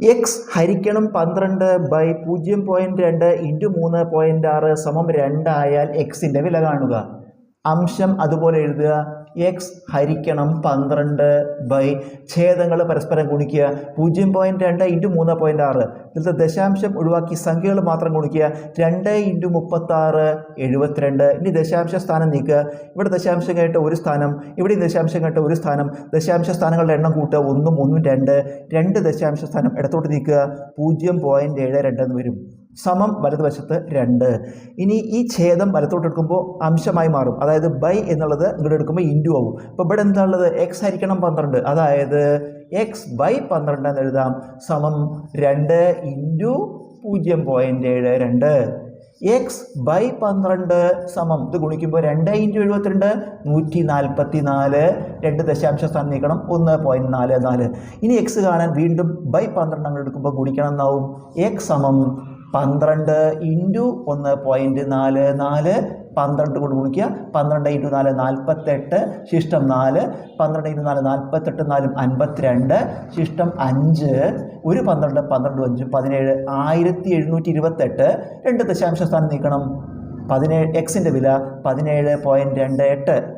X ഹരിക്കണം പന്ത്രണ്ട് by പൂജ്യം പോയിന്റ് രണ്ട് ഇന്റു മൂന്ന് പോയിന്റ് ആറ് സമം രണ്ടായാൽ എക്സിന്റെ വില കാണുക. അംശം അതുപോലെ എഴുതുക. എക്സ് ഹരിക്കണം പന്ത്രണ്ട് ബൈ ഛേദങ്ങൾ പരസ്പരം ഗുണിക്കുക പൂജ്യം പോയിന്റ് രണ്ട് ഇന്റു മൂന്ന് പോയിന്റ് ആറ്. ഇതിലത്തെ ദശാംശം ഒഴിവാക്കി സംഖ്യകൾ മാത്രം ഗുണിക്കുക. രണ്ട് ഇന്റു മുപ്പത്താറ് എഴുപത്തിരണ്ട്. ഇനി ദശാംശ സ്ഥാനം നീക്കുക. ഇവിടെ ദശാംശം കേട്ട ഒരു സ്ഥാനം ഇവിടെ ദശാംശം കേട്ട ഒരു സ്ഥാനം. ദശാംശ സ്ഥാനങ്ങളുടെ എണ്ണം കൂട്ടുക. ഒന്നും ഒന്നും രണ്ട്. രണ്ട് ദശാംശ സ്ഥാനം ഇടത്തോട്ട് നീക്കുക. പൂജ്യം പോയിന്റ് ഏഴ് രണ്ട് എന്ന് വരും. സമം വലതുവശത്ത് രണ്ട്. ഇനി ഈ ഛേദം വലത്തോട്ട് എടുക്കുമ്പോൾ അംശമായി മാറും. അതായത് ബൈ എന്നുള്ളത് ഇങ്ങോട്ട് എടുക്കുമ്പോൾ ഇന്റു ആവും. അപ്പോൾ ഇവിടെ എന്താ ഉള്ളത്? എക്സ് ഹരിക്കണം പന്ത്രണ്ട്. അതായത് എക്സ് ബൈ പന്ത്രണ്ട് എന്ന് എഴുതാം. സമം രണ്ട് ഇന്റു പൂജ്യം പോയിന്റ് ഏഴ് രണ്ട്. എക്സ് ബൈ പന്ത്രണ്ട് സമം. ഇത് ഗുണിക്കുമ്പോൾ രണ്ട് ഇന്റു എഴുപത്തിരണ്ട് നൂറ്റി നാൽപ്പത്തി നാല് രണ്ട് ദശാംശ സ്ഥാനം നീക്കണം. ഒന്ന് പോയിന്റ് നാല് നാല്. ഇനി എക്സ് കാണാൻ വീണ്ടും ബൈ പന്ത്രണ്ട് അങ്ങോട്ട് എടുക്കുമ്പോൾ ഗുണിക്കണം എന്നാവും. എക്സ് സമം പന്ത്രണ്ട് ഇന്റു ഒന്ന് പോയിന്റ് നാല് നാല് പന്ത്രണ്ട് കൊണ്ട് ഗുണിക്കുക. പന്ത്രണ്ട് ഇന്റു നാല് നാൽപ്പത്തെട്ട്. ശിഷ്ടം നാല്. പന്ത്രണ്ട് ഇന്റു നാല് നാൽപ്പത്തെട്ട് നാലും അൻപത്തിരണ്ട്. ശിഷ്ടം അഞ്ച്. ഒരു പന്ത്രണ്ട് പന്ത്രണ്ട് അഞ്ച് പതിനേഴ് ആയിരത്തി എഴുന്നൂറ്റി ഇരുപത്തെട്ട്. രണ്ട് ദശാംശ സ്ഥാനം നീക്കണം. പതിനേഴ് എക്സിന്റെ വില പതിനേഴ് പോയിന്റ് രണ്ട് എട്ട്.